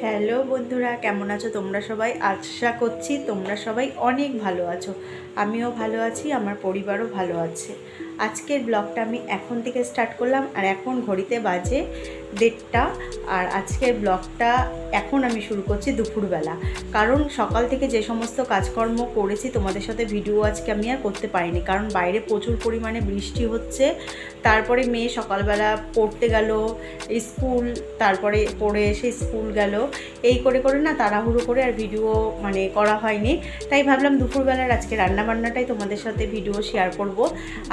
Hello বন্ধুরা, কেমন আছো তোমরা সবাই? আশা করছি তোমরা সবাই অনেক ভালো আছো। আমিও ভালো আছি, আমার পরিবারও ভালো আছে। আজকের ব্লগটা আমি এখন থেকে স্টার্ট করলাম আর এখন ঘড়িতে বাজে দেড়টা আর আজকের ব্লগটা এখন আমি শুরু করছি দুপুরবেলা। কারণ সকাল থেকে যে সমস্ত কাজকর্ম করেছি, তোমাদের সাথে ভিডিও আজকে আমি আর করতে পারিনি। কারণ বাইরে প্রচুর পরিমাণে বৃষ্টি হচ্ছে, তারপরে মেয়ে সকালবেলা পড়তে গেল, স্কুল, তারপরে পড়ে এসে স্কুল গেল। এই করে করে না তাড়াহুড়ো করে আর ভিডিও মানে করা হয়নি। তাই ভাবলাম দুপুরবেলার আজকে রান্নাবান্নাটাই তোমাদের সাথে ভিডিও শেয়ার করব।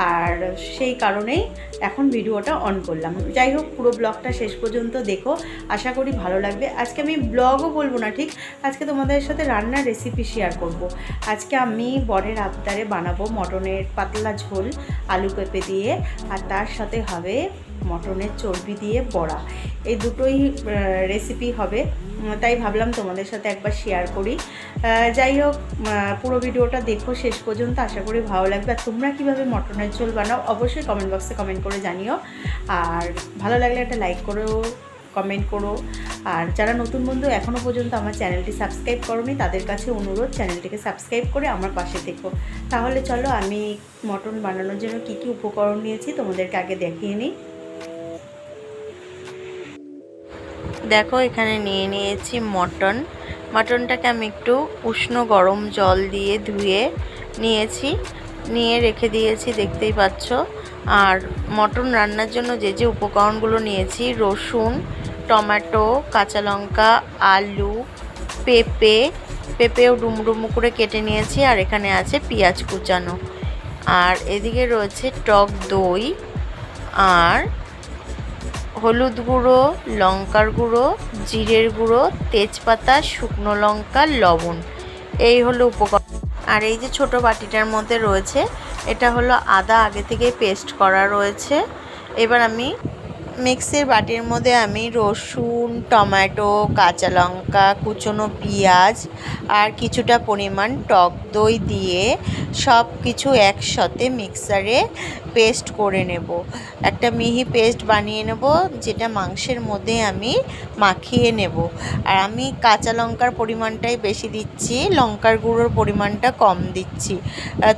আর সেই কারণেই এখন ভিডিওটা অন করলাম। যাই হোক, পুরো ব্লগটা শেষ পর্যন্ত দেখো। আশা করি ভালো লাগবে। আজকে আমি ব্লগও বলব না, ঠিক? আজকে তোমাদের সাথে রান্নার রেসিপি শেয়ার করব। আজকে আমি বরের আবদারে বানাবো মটনের পাতলা ঝোল, আলু পেঁপে দিয়ে। আর তার সাথে হবে মটনের চর্বি দিয়ে বড়া। এই দুটোই রেসিপি হবে। তাই ভাবলাম তোমাদের সাথে একবার শেয়ার করি। যাই হোক পুরো ভিডিওটা দেখো শেষ পর্যন্ত। আশা করি ভালো লাগবে। আর তোমরা কীভাবে মটনের ঝোল বানাও, অবশ্যই কমেন্ট বক্সে কমেন্ট করে জানিও। আর ভালো লাগলে একটা লাইক করেও কমেন্ট করো। আর যারা নতুন বন্ধু এখনও পর্যন্ত আমার চ্যানেলটি সাবস্ক্রাইব করোনি, তাদের কাছে অনুরোধ, চ্যানেলটিকে সাবস্ক্রাইব করে আমার পাশে থেকো। তাহলে চলো, আমি মটন বানানোর জন্য কী কী উপকরণ নিয়েছি, তোমাদেরকে আগে দেখিয়ে নিই। দেখো, এখানে নিয়ে নিয়েছি মটন। মটনটাকে আমি একটু উষ্ণ গরম জল দিয়ে ধুয়ে নিয়েছি। নিয়ে রেখে দিয়েছি, দেখতেই পাচ্ছ। আর মটন রান্নার জন্য যে যে উপকরণগুলো নিয়েছি, রসুন, টমেটো, কাঁচা লঙ্কা, আলু, পেঁপে, পেঁপেও ডুমডুমু করে কেটে নিয়েছি, আর এখানে আছে পেঁয়াজ কুচানো। আর এদিকে রয়েছে টক দই, আর হলুদ গুঁড়ো, লঙ্কার গুঁড়ো, জিরের গুঁড়ো, তেজপাতা, শুকনো লঙ্কা, লবণ। এই হলো উপকরণ। আর এই যে ছোট বাটিটার মধ্যে রয়েছে, এটা হলো আদা আগে থেকে পেস্ট করা রয়েছে। এবার আমি মিক্সির বাটির মধ্যে আমি রসুন, টমেটো, কাঁচা লঙ্কা, কুচনো পেঁয়াজ আর কিছুটা পরিমাণ টক দই দিয়ে সব কিছু একসাথে মিক্সারে পেস্ট করে নেব। একটা মিহি পেস্ট বানিয়ে নেব, যেটা মাংসের মধ্যে আমি মাখিয়ে নেব। আর আমি কাঁচা লঙ্কার পরিমাণটাই বেশি দিচ্ছি, লঙ্কার গুঁড়োর পরিমাণটা কম দিচ্ছি।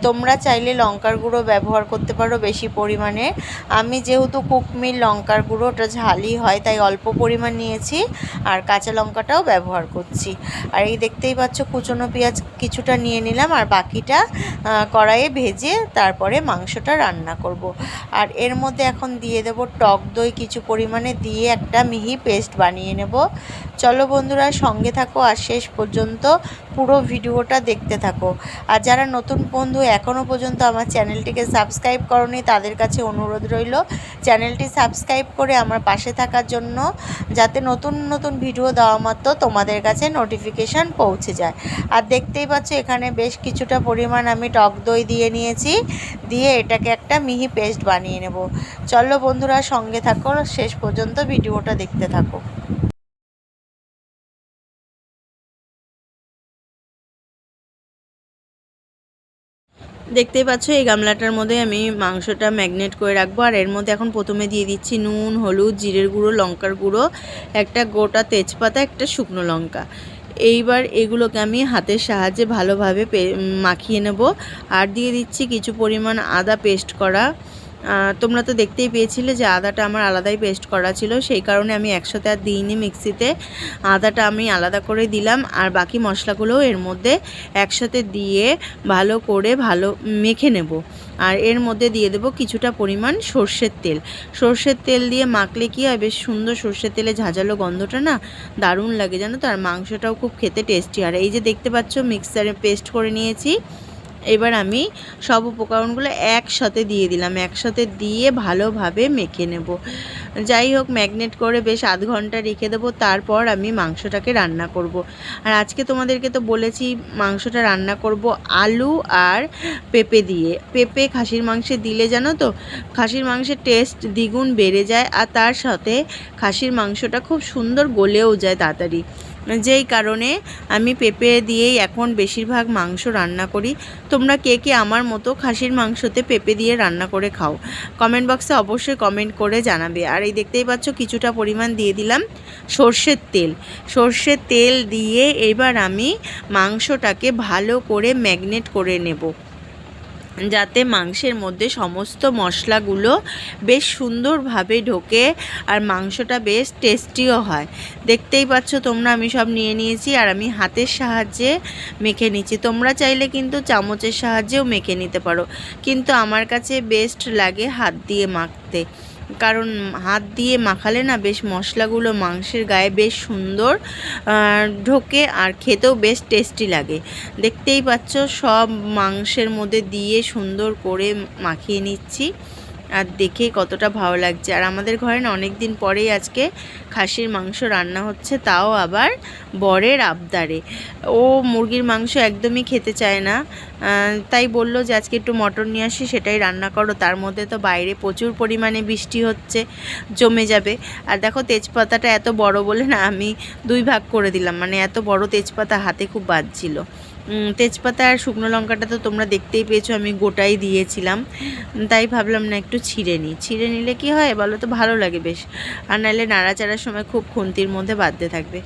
তোমরা চাইলে লঙ্কার গুঁড়ো ব্যবহার করতে পারো বেশি পরিমাণে। আমি যেহেতু কুকমির লঙ্কার গুঁড়ো ওটা ঝালই হয়, তাই অল্প পরিমাণ নিয়েছি, আর কাঁচা লঙ্কাটাও ব্যবহার করছি। আর এই দেখতেই পাচ্ছ কুচনো পেঁয়াজ কিছুটা নিয়ে নিলাম আর বাকিটা কড়াইয়ে ভেজে তারপরে মাংসটা রান্না করব। আর এর মধ্যে এখন দিয়ে দেব টক দই কিছু পরিমাণে দিয়ে একটা মিহি পেস্ট বানিয়ে নেব চলো বন্ধুরা সঙ্গে থাকো আর শেষ পর্যন্ত পুরো ভিডিওটা দেখতে থাকো। আর যারা নতুন বন্ধু এখনও পর্যন্ত আমার চ্যানেলটিকে সাবস্ক্রাইব করনি, তাদের কাছে অনুরোধ রইল, চ্যানেলটি সাবস্ক্রাইব করে আমার পাশে থাকার জন্য যাতে নতুন নতুন ভিডিও দেওয়া মাত্র তোমাদের কাছে নোটিফিকেশান পৌঁছে যায়। আর দেখতেই পাচ্ছ, এখানে বেশ কিছুটা পরিমাণ আমি টক দই দিয়ে নিয়েছি, দিয়ে এটাকে একটা মিহি পেস্ট বানিয়ে নেব। চলো বন্ধুরা সঙ্গে থাকো, শেষ পর্যন্ত ভিডিওটা দেখতে থাকো। দেখতেই পাচ্ছ, এই গামলাটার মধ্যে আমি মাংসটা ম্যাগনেট করে রাখব। আর এর মধ্যে এখন প্রথমে দিয়ে দিচ্ছি নুন, হলুদ, জিরের গুঁড়ো, লঙ্কার গুঁড়ো, একটা গোটা তেজপাতা, একটা শুকনো লঙ্কা। এইবার এগুলোকে আমি হাতের সাহায্যে ভালোভাবে মাখিয়ে নেব। আর দিয়ে দিচ্ছি কিছু পরিমাণ আদা পেস্ট করা। তোমরা তো দেখতেই পেয়েছিলে যে আদাটা আমার আলাদাই পেস্ট করা ছিল। সেই কারণে আমি একসাথে আর দিইনি মিক্সিতে আদাটা আমি আলাদা করে দিলাম আর বাকি মশলাগুলোও এর মধ্যে একসাথে দিয়ে ভালো করে ভালো মেখে নেব। আর এর মধ্যে দিয়ে দেবো কিছুটা পরিমাণ সর্ষের তেল। সর্ষের তেল দিয়ে মাখলে কি হয়, বেশ সুন্দর সর্ষের তেলে ঝাঁঝালো গন্ধটা না দারুণ লাগে জানো তো? আর মাংসটাও খুব খেতে টেস্টি আর এই যে দেখতে পাচ্ছ মিক্সারে পেস্ট করে নিয়েছি। এবার আমি সব উপকরণগুলো একসাথে দিয়ে দিলাম। একসাথে দিয়ে ভালোভাবে মেখে নেব। যাই হোক, ম্যাগনেট করে বেশ আধ ঘণ্টা রেখে দেবো। তারপর আমি মাংসটাকে রান্না করব। আর আজকে তোমাদেরকে তো বলেছি, মাংসটা রান্না করব আলু আর পেঁপে দিয়ে। পেঁপে খাসির মাংসে দিলে জানো তো, খাসির মাংসের টেস্ট দ্বিগুণ বেড়ে যায় আর তার সাথে খাসির মাংসটা খুব সুন্দর গলেও যায় তাড়াতাড়ি। যেই কারণে আমি পেঁপে দিয়েই এখন বেশিরভাগ মাংস রান্না করি। তোমরা কে কে আমার মতো খাসির মাংসতে পেঁপে দিয়ে রান্না করে খাও কমেন্ট বক্সে অবশ্যই কমেন্ট করে জানাবে। আর এই দেখতেই পাচ্ছ কিছুটা পরিমাণ দিয়ে দিলাম সর্ষের তেল। সর্ষের তেল দিয়ে এবার আমি মাংসটাকে ভালো করে ম্যাগনেট করে নেব। যাতে মাংসের মধ্যে সমস্ত মশলাগুলো বেশ সুন্দরভাবে ঢোকে আর মাংসটা বেশ টেস্টিও হয়। দেখতেই পাচ্ছ তোমরা আমি সব নিয়ে নিয়েছি আর আমি হাতের সাহায্যে মেখে নিচ্ছি। তোমরা চাইলে কিন্তু চামচের সাহায্যেও মেখে নিতে পারো। কিন্তু আমার কাছে বেস্ট লাগে হাত দিয়ে মাখতে। কারণ হাত দিয়ে মাখালে না বেশ মশলাগুলো মাংসের গায়ে বেশ সুন্দর ঢোকে আর খেতেও বেশ টেস্টি লাগে। দেখতেই পাচ্ছ সব মাংসের মধ্যে দিয়ে সুন্দর করে মাখিয়ে নিচ্ছি। আর দেখে কতটা ভালো লাগছে। আর আমাদের ঘরে না অনেক দিন পরেই আজকে খাসির মাংস রান্না হচ্ছে, তাও আবার বরের আবদারে। ও মুরগির মাংস একদমই খেতে চায় না। তাই বলল যে, আজকে একটু মটন নিয়ে আসি, সেটাই রান্না করো। তার মধ্যে তো বাইরে প্রচুর পরিমাণে বৃষ্টি হচ্ছে, জমে যাবে। আর দেখো তেজপাতাটা এত বড় বলে না আমি দুই ভাগ করে দিলাম। মানে এত বড় তেজপাতা হাতে খুব বাজছিল। তেজপাতা আর শুকনো লঙ্কাটা তো তোমরা দেখতেই পেয়েছ, আমি গোটাই দিয়েছিলাম। তাই ভাবলাম না একটু ছিঁড়ে নিই। ছিঁড়ে নিলে কি হয়? বলো তো, ভালো লাগে বেশ। আর নাহলে নাড়াচাড়ার সময় খুব খুন্তির মধ্যে বাঁধতে থাকবে।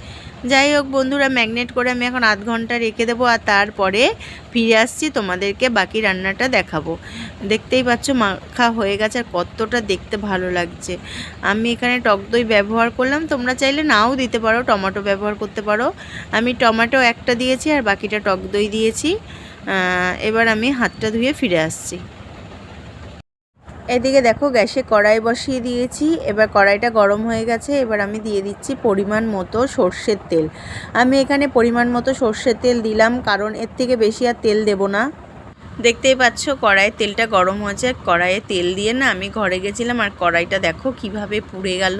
যাই হোক বন্ধুরা, ম্যাগনেট করে আমি এখন আধ ঘণ্টা রেখে দেবো আর তারপরে ফিরে আসছি, তোমাদেরকে বাকি রান্নাটা দেখাবো। দেখতেই পাচ্ছ মাখা হয়ে গেছে আর কতটা দেখতে ভালো লাগছে। আমি এখানে টক দই ব্যবহার করলাম, তোমরা চাইলে নাও দিতে পারো, টমেটো ব্যবহার করতে পারো। আমি টমেটো একটা দিয়েছি আর বাকিটা টক দই দিয়েছি। এবার আমি হাতটা ধুয়ে ফিরে আসছি। এদিকে দেখো গ্যাসে কড়াই বসিয়ে দিয়েছি, এবার কড়াইটা গরম হয়ে গেছে, এবার আমি দিয়ে দিচ্ছি পরিমাণ মতো সর্ষের তেল। আমি এখানে পরিমাণ মতো সর্ষের তেল দিলাম, কারণ এর থেকে বেশি আর তেল দেব না। দেখতেই পাচ্ছ, কড়াইয়ে তেলটা গরম হয়েছে কড়াইয়ে তেল দিয়ে না আমি ঘরে গেছিলাম, আর কড়াইটা দেখো কীভাবে পুড়ে গেল।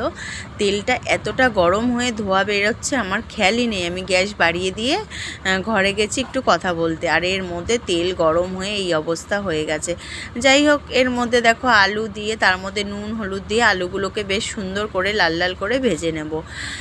তেলটা এতটা গরম হয়ে ধোয়া বেরোচ্ছে, আমার খেয়ালই নেই। আমি গ্যাস বাড়িয়ে দিয়ে ঘরে গেছি একটু কথা বলতে। আর এর মধ্যে তেল গরম হয়ে এই অবস্থা হয়ে গেছে। যাই হোক, এর মধ্যে দেখো আলু দিয়ে, তার মধ্যে নুন, হলুদ দিয়ে আলুগুলোকে বেশ সুন্দর করে লাল লাল করে ভেজে নেব।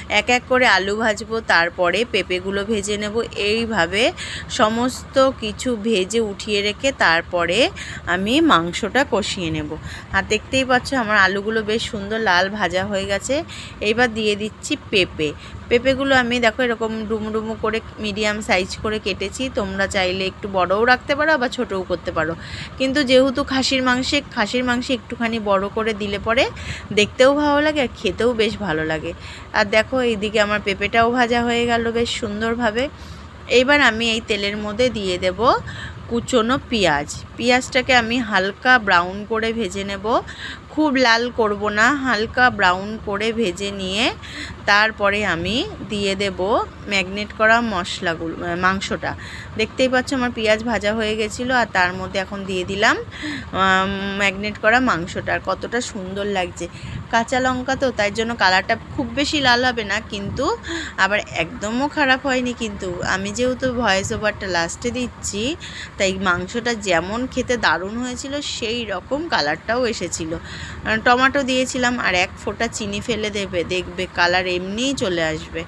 এক এক করে আলু ভাজবো, তারপরে পেঁপেগুলো ভেজে নেব। এইভাবে সমস্ত কিছু ভেজে উঠিয়ে রেখে তারপরে আমি মাংসটা কষিয়ে নেব। আর দেখতেই পাচ্ছ আমার আলুগুলো বেশ সুন্দর লাল ভাজা হয়ে গেছে। এইবার দিয়ে দিচ্ছি পেঁপে। পেঁপেগুলো আমি দেখো এরকম ডুমু ডুমু করে মিডিয়াম সাইজ করে কেটেছি। তোমরা চাইলে একটু বড়ও রাখতে পারো, আবার ছোটও করতে পারো। কিন্তু যেহেতু খাসির মাংসে খাসির মাংসে একটুখানি বড় করে দিলে পরে দেখতেও ভালো লাগে আর খেতেও বেশ ভালো লাগে। আর দেখো এইদিকে আমার পেঁপেটাও ভাজা হয়ে গেল বেশ সুন্দরভাবে। এইবার আমি এই তেলের মধ্যে দিয়ে দেব কুচনো পেঁয়াজ। পেঁয়াজটাকে আমি হালকা ব্রাউন করে ভেজে নেব। খুব লাল করব না, হালকা ব্রাউন করে ভেজে নিয়ে তারপরে আমি দিয়ে দেব ম্যাগনেট করা মশলাগুলো মাংসটা। দেখতেই পাচ্ছ আমার পেঁয়াজ ভাজা হয়ে গেছিল আর তার মধ্যে এখন দিয়ে দিলাম ম্যাগনেট করা মাংসটা। আর কতটা সুন্দর লাগছে। কাঁচা লঙ্কা তো, তাই জন্য কালারটা খুব বেশি লাল হবে না, কিন্তু আবার একদমও খারাপ হয়নি কিন্তু। আমি যেহেতু ভয়েস ওভারটা লাস্টে দিচ্ছি, তাই মাংসটা যেমন খেতে দারুণ হয়েছিল, সেই রকম কালারটাও এসেছিল। টমাটো দিয়েছিলাম, আর এক ফোঁটা চিনি ফেলে দেবে, দেখবে কালার এমনিই চলে আসবে।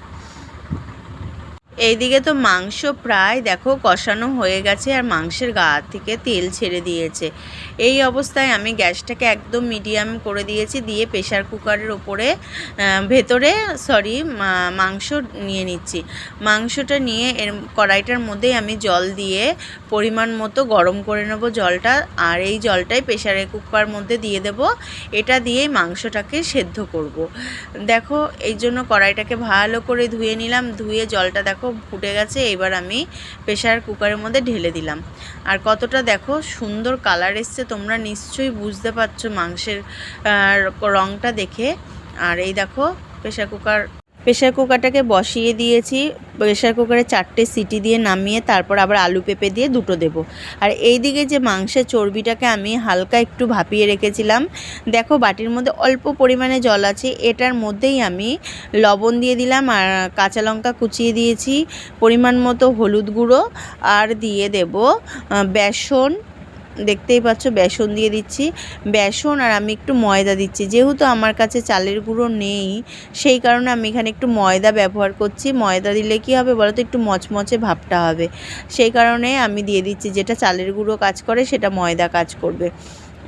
এইদিকে তো মাংস প্রায়, দেখো, কষানো হয়ে গেছে আর মাংসের গা থেকে তেল ছেড়ে দিয়েছে। এই অবস্থায় আমি গ্যাসটাকে একদম মিডিয়াম করে দিয়েছি, দিয়ে প্রেশার কুকারের ওপরে ভেতরে, সরি মাংস নিয়ে নিচ্ছি। মাংসটা নিয়ে এর কড়াইটার মধ্যেই আমি জল দিয়ে পরিমাণ মতো গরম করে নেব জলটা, আর এই জলটাই প্রেশারে কুকার মধ্যে দিয়ে দেব। এটা দিয়েই মাংসটাকে সেদ্ধ করব। দেখো এই জন্য কড়াইটাকে ভালো করে ধুয়ে নিলাম, ধুয়ে জলটা দেখো ফুটে গেছে, এবার আমি প্রেশার কুকারের মধ্যে ঢেলে দিলাম। আর কতটা দেখো সুন্দর কালার এসছে, তোমরা নিশ্চয়ই বুঝতে পারছ মাংসের রঙটা দেখে। আর এই দেখো প্রেশার কুকার প্রেশার কুকারটাকে বসিয়ে দিয়েছি। প্রেশার কুকারে চারটে সিটি দিয়ে নামিয়ে তারপর আবার আলু পেঁপে দিয়ে দুটো দেব। আর এই দিকে যে মাংসের চর্বিটাকে আমি হালকা একটু ভাপিয়ে রেখেছিলাম। দেখো বাটির মধ্যে অল্প পরিমাণে জল আছে। এটার মধ্যেই আমি লবণ দিয়ে দিলাম আর কাঁচা লঙ্কা কুচিয়ে দিয়েছি। পরিমাণ মতো হলুদ গুঁড়ো। আর দিয়ে দেব বেসন দেখতেই পাচ্ছ, বেসন দিয়ে দিচ্ছি। বেসন আর আমি একটু ময়দা দিচ্ছি। যেহেতু আমার কাছে চালের গুঁড়ো নেই, সেই কারণে আমি এখানে একটু ময়দা ব্যবহার করছি। ময়দা দিলে কি হবে বলো তো একটু মচমচে ভাবটা হবে। সেই কারণে আমি দিয়ে দিচ্ছি যেটা চালের গুঁড়ো কাজ করে, সেটা ময়দা কাজ করবে।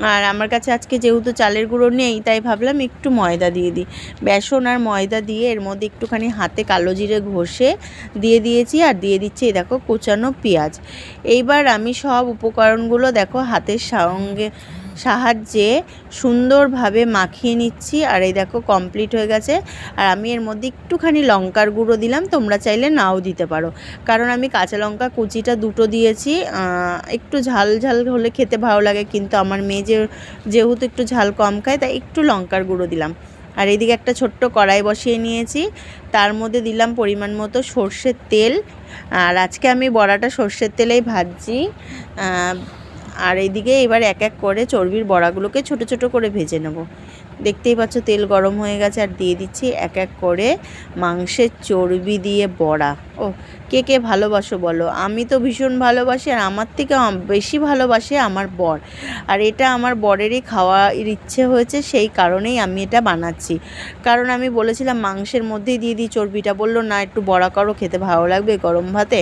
আর আমার কাছে আজকে যেহেতু চালের গুঁড়ো নেই, তাই ভাবলাম একটু ময়দা দিয়ে দিই। বেসন আর ময়দা দিয়ে এর মধ্যে একটুখানি হাতে কালো জিরে ঘষে দিয়ে দিয়েছি আর দিয়ে দিচ্ছি এই দেখো কুচানো পেঁয়াজ। এইবার আমি সব উপকরণগুলো দেখো হাতের সঙ্গে সাহায্যে সুন্দরভাবে মাখিয়ে নিচ্ছি। আর এই দেখো কমপ্লিট হয়ে গেছে। আর আমি এর মধ্যে একটুখানি লঙ্কার গুঁড়ো দিলাম। তোমরা চাইলে নাও দিতে পারো। কারণ আমি কাঁচা লঙ্কা কুচিটা দুটো দিয়েছি। একটু ঝাল ঝাল হলে খেতে ভালো লাগে, কিন্তু আমার মেয়ে যে, যেহেতু একটু ঝাল কম খায়, তাই একটু লঙ্কার গুঁড়ো দিলাম। আর এদিকে একটা ছোট্ট কড়াই বসিয়ে নিয়েছি। তার মধ্যে দিলাম পরিমাণ মতো সর্ষের তেল। আর আজকে আমি বড়াটা সর্ষের তেলেই ভাজছি। আর এইদিকে এবার এক এক করে চর্বির বড়াগুলোকে ছোট ছোট করে ভেজে নেব। দেখতেই পাচ্ছ তেল গরম হয়ে গেছে আর দিয়ে দিচ্ছি এক এক করে মাংসের চর্বি দিয়ে বড়া। ও কে কে ভালোবাসো বলো? আমি তো ভীষণ ভালোবাসি আর আমার থেকে বেশি ভালোবাসে আমার বর। আর এটা আমার বরেরই খাওয়ার ইচ্ছে হয়েছে, সেই কারণেই আমি এটা বানাচ্ছি। কারণ আমি বলেছিলাম মাংসের মধ্যেই দিয়ে দিই চর্বিটা, বলল, না, একটু বড়া করো, খেতে ভালো লাগবে গরম ভাতে।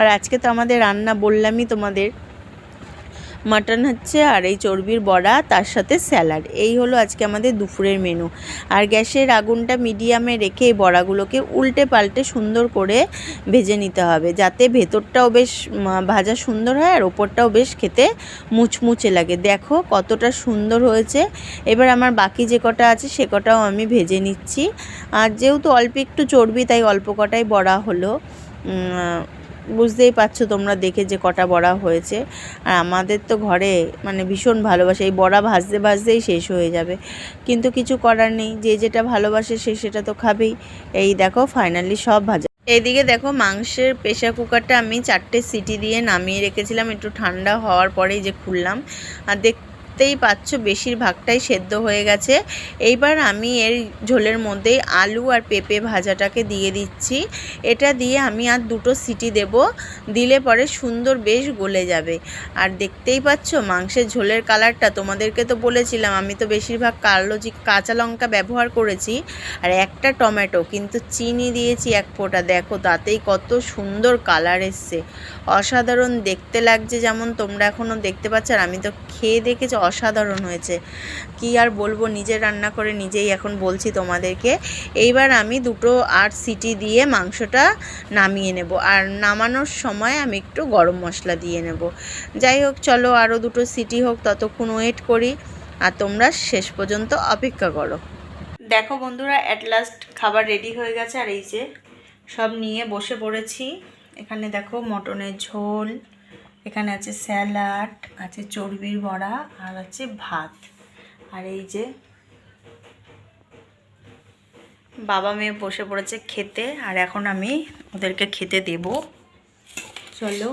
আর আজকে তো আমাদের রান্না বললামই তোমাদের। মাটন হচ্ছে আর এই চর্বির বড়া, তার সাথে স্যালাড। এই হলো আজকে আমাদের দুপুরের মেনু। আর গ্যাসের আগুনটা মিডিয়ামে রেখে এই বড়াগুলোকে উল্টে পাল্টে সুন্দর করে ভেজে নিতে হবে, যাতে ভেতরটাও বেশ ভাজা সুন্দর হয় আর ওপরটাও বেশ খেতে মুচমুচে লাগে। দেখো কতটা সুন্দর হয়েছে। এবার আমার বাকি যে কটা আছে, সে কটাও আমি ভেজে নিচ্ছি। আর যেহেতু অল্প একটু চর্বি, তাই অল্প কটাই বড়া হলো। বুঝতেই পারছ তোমরা দেখে যে কটা বড়া হয়েছে। আর আমাদের তো ঘরে মানে ভীষণ ভালোবাসে, এই বড়া ভাজতে ভাজতেই শেষ হয়ে যাবে। কিন্তু কিছু করার নেই, যে যেটা ভালোবাসে সে সেটা তো খাবেই। এই দেখো ফাইনালি সব ভাজা। এইদিকে দেখো মাংসের প্রেশার কুকারটা আমি চারটে সিটি দিয়ে নামিয়ে রেখেছিলাম, একটু ঠান্ডা হওয়ার পরেই যে খুললাম। আর দেখতেই পাচ্ছ বেশিরভাগটাই সেদ্ধ হয়ে গেছে। এইবার আমি এর ঝোলের মধ্যে আলু আর পেঁপে ভাজাটাকে দিয়ে দিচ্ছি। এটা দিয়ে আমি আর দুটো সিটি দেব, দিলে পরে সুন্দর বেশ গলে যাবে। আর দেখতেই পাচ্ছ মাংসের ঝোলের কালারটা, তোমাদেরকে তো বলেছিলাম, আমি তো বেশিরভাগ কালো কাঁচা লঙ্কা ব্যবহার করেছি। আর একটা টমেটো, কিন্তু চিনি দিয়েছি এক ফোঁটা। দেখো, তাতেই কত সুন্দর কালার এসছে। অসাধারণ দেখতে লাগছে যেমন তোমরা এখনও দেখতে পাচ্ছ, আর আমি তো খেয়ে দেখেছি অসাধারণ হয়েছে। কি আর বলব নিজে রান্না করে নিজেই এখন বলছি তোমাদেরকে। এইবার আমি দুটো আট সিটি দিয়ে মাংসটা নামিয়ে নেব। আর নামানোর সময় আমি একটু গরম মশলা দিয়ে নেব। যাই হোক, চলো আরও দুটো সিটি হোক, ততক্ষণ ওয়েট করি। আর তোমরা শেষ পর্যন্ত অপেক্ষা করো। দেখো বন্ধুরা অ্যাট লাস্ট খাবার রেডি হয়ে গেছে। আর এই যে সব নিয়ে বসে পড়েছি। এখানে দেখো মটনের ঝোল। এখানে আছে স্যালাড, আছে চর্বির বড়া আর আছে ভাত। আর এই যে বাবা মেয়ে বসে পড়েছে খেতে, আর এখন আমি ওদেরকে খেতে দেব। চলো।